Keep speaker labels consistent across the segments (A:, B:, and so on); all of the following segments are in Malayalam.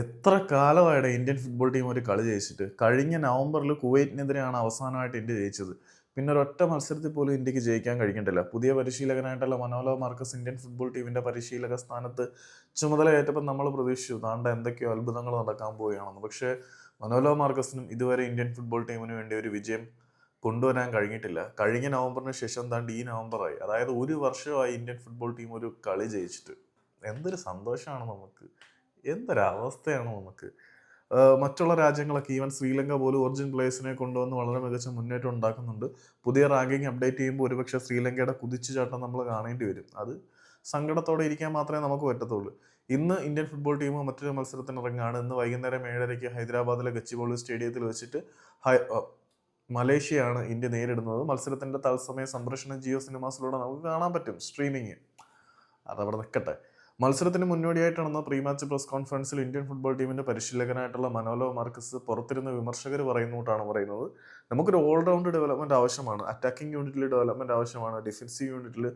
A: എത്ര കാലമായിട്ട് ഇന്ത്യൻ ഫുട്ബോൾ ടീം ഒരു കളി ജയിച്ചിട്ട്? കഴിഞ്ഞ നവംബറിൽ കുവൈറ്റിനെതിരെയാണ് അവസാനമായിട്ട് ഇന്ത്യ ജയിച്ചത്. പിന്നെ ഒരൊറ്റ മത്സരത്തിൽ പോലും ഇന്ത്യയ്ക്ക് ജയിക്കാൻ കഴിഞ്ഞിട്ടില്ല. പുതിയ പരിശീലകനായിട്ടുള്ള മനോലോ മാർക്കസ് ഇന്ത്യൻ ഫുട്ബോൾ ടീമിന്റെ പരിശീലക സ്ഥാനത്ത് ചുമതലയേറ്റപ്പോൾ നമ്മൾ പ്രതീക്ഷിച്ചു. താണ്ട എന്തൊക്കെയോ അത്ഭുതങ്ങൾ നടക്കാൻ പോവുകയാണെന്ന്. പക്ഷേ മനോലോ മാർക്കസിനും ഇതുവരെ ഇന്ത്യൻ ഫുട്ബോൾ ടീമിന് വേണ്ടി ഒരു വിജയം കൊണ്ടുവരാൻ കഴിഞ്ഞിട്ടില്ല. കഴിഞ്ഞ നവംബറിന് ശേഷം താണ്ട് ഈ നവംബറായി. അതായത് ഒരു വർഷമായി ഇന്ത്യൻ ഫുട്ബോൾ ടീം ഒരു കളി ജയിച്ചിട്ട്. എന്തൊരു സന്തോഷമാണ് നമുക്ക്. എന്തൊരവസ്ഥയാണ് നമുക്ക്? മറ്റുള്ള രാജ്യങ്ങളൊക്കെ ഈവൻ ശ്രീലങ്ക പോലും ഒറിജിൻ പ്ലേയേഴ്സിനെ കൊണ്ടുവന്ന് വളരെ മികച്ച മുന്നേറ്റം ഉണ്ടാക്കുന്നുണ്ട്. പുതിയ റാങ്കിങ് അപ്ഡേറ്റ് ചെയ്യുമ്പോൾ ഒരുപക്ഷെ ശ്രീലങ്കയുടെ കുതിച്ചുചാട്ടം നമ്മൾ കാണേണ്ടി വരും. അത് സങ്കടത്തോടെ ഇരിക്കാൻ മാത്രമേ നമുക്ക് പറ്റത്തുള്ളൂ. ഇന്ന് ഇന്ത്യൻ ഫുട്ബോൾ ടീം മറ്റൊരു മത്സരത്തിന് ഇറങ്ങുകയാണ്. ഇന്ന് വൈകുന്നേരം ഏഴരയ്ക്ക് ഹൈദരാബാദിലെ ഗച്ചിബോളി സ്റ്റേഡിയത്തിൽ വെച്ചിട്ട് മലേഷ്യയാണ് ഇന്ത്യ നേരിടുന്നത്. മത്സരത്തിന്റെ തത്സമയ സംപ്രേഷണം ജിയോ സിനിമാസിലൂടെ നമുക്ക് കാണാൻ പറ്റും. സ്ട്രീമിങ് അതവിടെ നിൽക്കട്ടെ. മത്സരത്തിന് മുന്നോടിയായിട്ട് നടന്ന പ്രീ മാച്ച് പ്രസ് കോൺഫറൻസിൽ ഇന്ത്യൻ ഫുട്ബോൾ ടീമിന്റെ പരിശീലകനായിട്ടുള്ള മനോലോ മാർക്കസ് പുറത്തിരുന്ന വിമർശകർ പറയുന്നോട്ടാണ് പറയുന്നത്. നമുക്കൊരു ഓൾറൗണ്ട് ഡെവലപ്മെന്റ് ആവശ്യമാണ് അറ്റാക്കിംഗ് യൂണിറ്റിൽ ഡെവലപ്മെന്റ് ആവശ്യമാണ് ഡിഫൻസീവ് യൂണിറ്റിൽ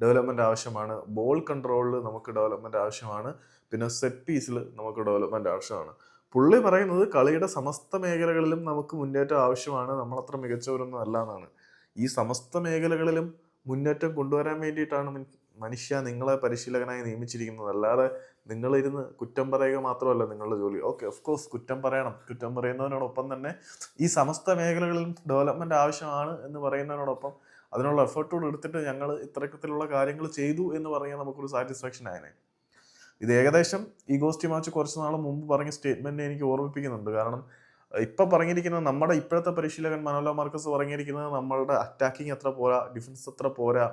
A: ഡെവലപ്മെന്റ് ആവശ്യമാണ് ബോൾ കൺട്രോളിൽ നമുക്ക് ഡെവലപ്മെന്റ് ആവശ്യമാണ് പിന്നെ സെറ്റ് പീസിൽ നമുക്ക് ഡെവലപ്മെന്റ് ആവശ്യമാണ്. പുള്ളി പറയുന്നത് കളിയുടെ സമസ്ത മേഖലകളിലും നമുക്ക് മുന്നേറ്റം ആവശ്യമാണ് നമ്മളത്ര മികച്ചവരൊന്നും അല്ല എന്നാണ്. ഈ സമസ്ത മേഖലകളിലും മുന്നേറ്റം കൊണ്ടുവരാൻ വേണ്ടിയിട്ടാണ് മനുഷ്യ നിങ്ങളെ പരിശീലകനായി നിയമിച്ചിരിക്കുന്നത്. അല്ലാതെ നിങ്ങളിരുന്ന് കുറ്റം പറയുക മാത്രമല്ല നിങ്ങളുടെ ജോലി. ഓക്കെ ഓഫ് കോഴ്സ് കുറ്റം പറയണം. കുറ്റം പറയുന്നതിനോടൊപ്പം തന്നെ ഈ സമസ്ത മേഖലകളിലും ഡെവലപ്മെന്റ് ആവശ്യമാണ് എന്ന് പറയുന്നതിനോടൊപ്പം അതിനുള്ള എഫേർട്ടോട് എടുത്തിട്ട് ഞങ്ങൾ ഇത്തരത്തിലുള്ള കാര്യങ്ങൾ ചെയ്തു എന്ന് പറയാൻ നമുക്കൊരു സാറ്റിസ്ഫാക്ഷൻ ആയനെ. ഇത് ഏകദേശം ഈ ഗോസ്റ്റി മാച്ച് കുറച്ച് നാൾ മുമ്പ് പറഞ്ഞ സ്റ്റേറ്റ്മെന്റ് എനിക്ക് ഓർമ്മിപ്പിക്കുന്നുണ്ട്. കാരണം ഇപ്പം പറഞ്ഞിരിക്കുന്നത് നമ്മുടെ ഇപ്പോഴത്തെ പരിശീലകൻ മനോല മാർക്കസ് പറഞ്ഞിരിക്കുന്നത് നമ്മളുടെ അറ്റാക്കിംഗ് എത്ര പോരാ ഡിഫൻസ് എത്ര പോരാ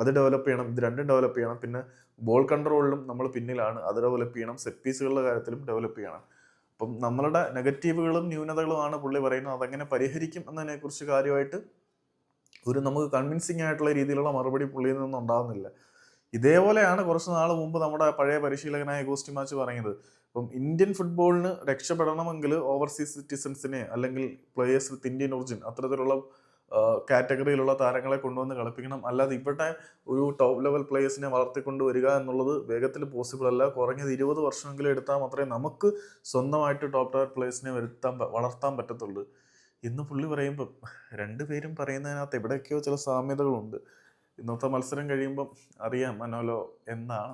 A: അത് ഡെവലപ്പ് ചെയ്യണം ഇത് രണ്ടും ഡെവലപ്പ് ചെയ്യണം. പിന്നെ ബോൾ കൺട്രോളിലും നമ്മൾ പിന്നിലാണ്. അത് ഡെവലപ്പ് ചെയ്യണം. സെറ്റ് പീസുകളുടെ കാര്യത്തിലും ഡെവലപ്പ് ചെയ്യണം. അപ്പം നമ്മളുടെ നെഗറ്റീവുകളും ന്യൂനതകളുമാണ് പുള്ളി പറയുന്നത്. അതെങ്ങനെ പരിഹരിക്കും എന്നതിനെക്കുറിച്ച് കാര്യമായിട്ട് ഒരു നമുക്ക് കൺവിൻസിങ് ആയിട്ടുള്ള രീതിയിലുള്ള മറുപടി പുള്ളിയിൽ നിന്നും ഉണ്ടാകുന്നില്ല ഇതേപോലെയാണ് കുറച്ച് നാൾ മുമ്പ് നമ്മുടെ പഴയ പരിശീലകനായ ഗോസ്റ്റി മാച്ച് പറയുന്നത്. അപ്പം ഇന്ത്യൻ ഫുട്ബോളിന് രക്ഷപ്പെടണമെങ്കിൽ ഓവർസീസ് സിറ്റിസൺസിനെ അല്ലെങ്കിൽ പ്ലേയേഴ്സ് വിത്ത് ഇന്ത്യൻ ഒറിജിൻ അത്തരത്തിലുള്ള കാറ്റഗറിയിലുള്ള താരങ്ങളെ കൊണ്ടുവന്ന് കളിപ്പിക്കണം. അല്ലാതെ ഇവിടെ ഒരു ടോപ്പ് ലെവൽ പ്ലേയേഴ്സിനെ വളർത്തിക്കൊണ്ട് വരിക എന്നുള്ളത് വേഗത്തിൽ പോസിബിൾ അല്ല. കുറഞ്ഞത് ഇരുപത് വർഷമെങ്കിലും എടുത്താൽ മാത്രമേ നമുക്ക് സ്വന്തമായിട്ട് ടോപ്പ് ലെവൽ പ്ലേയേഴ്സിനെ വരുത്താൻ വളർത്താൻ പറ്റത്തുള്ളൂ. ഇന്ന് പുള്ളി പറയുമ്പോൾ രണ്ടുപേരും പറയുന്നതിനകത്ത് എവിടെയൊക്കെയോ ചില സാമ്യതകളുണ്ട്. ഇന്നത്തെ മത്സരം കഴിയുമ്പം അറിയാം മനോലോ എന്താണ്.